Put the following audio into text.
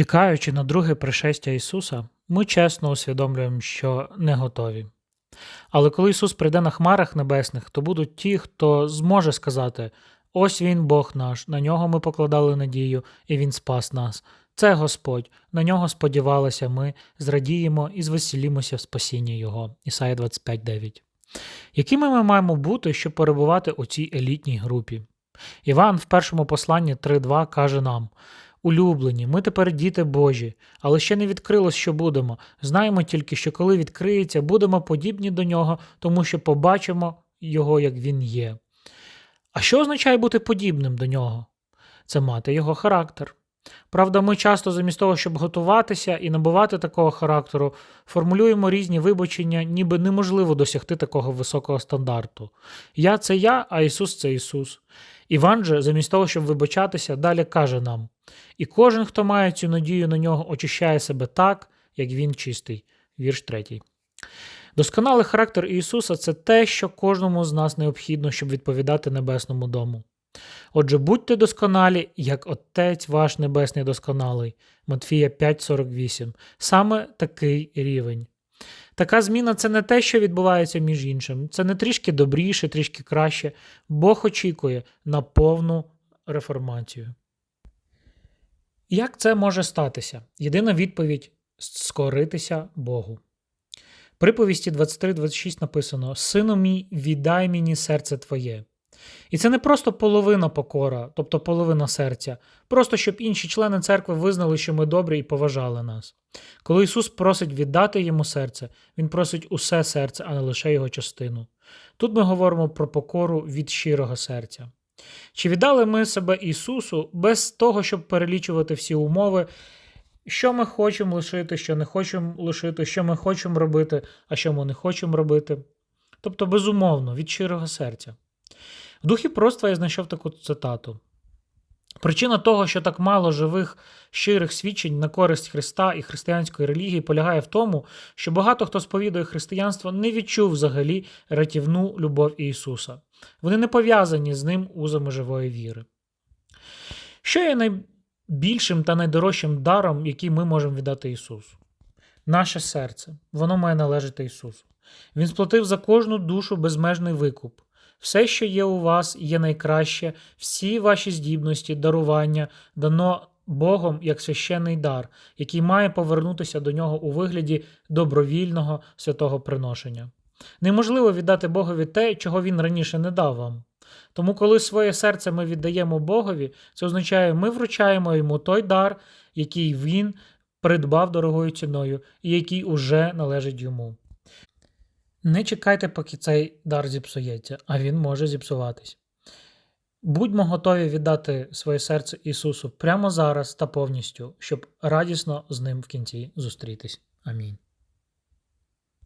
Чекаючи на друге пришестя Ісуса, ми чесно усвідомлюємо, що не готові. Але коли Ісус прийде на хмарах небесних, то будуть ті, хто зможе сказати: Ось Він Бог наш, на нього ми покладали надію, і Він спас нас. Це Господь, на нього сподівалися ми, зрадіємо і звеселімося в спасінні Його. Ісая 25.9. Якими ми маємо бути, щоб перебувати у цій елітній групі? Іван в першому посланні 3.2 каже нам: Улюблені, ми тепер діти Божі, але ще не відкрилось, що будемо. Знаємо тільки, що коли відкриється, будемо подібні до нього, тому що побачимо його, як він є. А що означає бути подібним до нього? Це мати його характер. Правда, ми часто, замість того, щоб готуватися і набувати такого характеру, формулюємо різні вибачення, ніби неможливо досягти такого високого стандарту. Я це я, а Ісус це Ісус. Іван же, замість того, щоб вибачатися, далі каже нам: І кожен, хто має цю надію на нього, очищає себе так, як він чистий. Вірш 3. Досконалий характер Ісуса це те, що кожному з нас необхідно, щоб відповідати небесному дому. Отже, будьте досконалі, як Отець ваш Небесний досконалий. Матфія 5:48. Саме такий рівень. Така зміна це не те, що відбувається між іншим. Це не трішки добріше, трішки краще. Бог очікує на повну реформацію. Як це може статися? Єдина відповідь скоритися Богу. Приповісті 23-26 написано: Сину мій, віддай мені серце твоє. І це не просто половина покора, тобто половина серця, просто щоб інші члени церкви визнали, що ми добрі і поважали нас. Коли Ісус просить віддати йому серце, Він просить усе серце, а не лише його частину. Тут ми говоримо про покору від щирого серця. Чи віддали ми себе Ісусу без того, щоб перелічувати всі умови, що ми хочемо лишити, що не хочемо лишити, що ми хочемо робити, а що ми не хочемо робити? Тобто, безумовно, від щирого серця. В духі пророцтва я знайшов таку цитату. Причина того, що так мало живих щирих свідчень на користь Христа і християнської релігії, полягає в тому, що багато хто сповідує християнство не відчув взагалі рятівну любов Ісуса. Вони не пов'язані з ним узами живої віри. Що є найбільшим та найдорожчим даром, який ми можемо віддати Ісусу? Наше серце. Воно має належати Ісусу. Він сплатив за кожну душу безмежний викуп. Все, що є у вас, є найкраще, всі ваші здібності, дарування дано Богом як священний дар, який має повернутися до нього у вигляді добровільного святого приношення. Неможливо віддати Богові те, чого він раніше не дав вам. Тому, коли своє серце ми віддаємо Богові, це означає, ми вручаємо йому той дар, який він придбав дорогою ціною і який уже належить йому. Не чекайте, поки цей дар зіпсується, а він може зіпсуватись. Будьмо готові віддати своє серце Ісусу прямо зараз та повністю, щоб радісно з ним в кінці зустрітись. Амінь.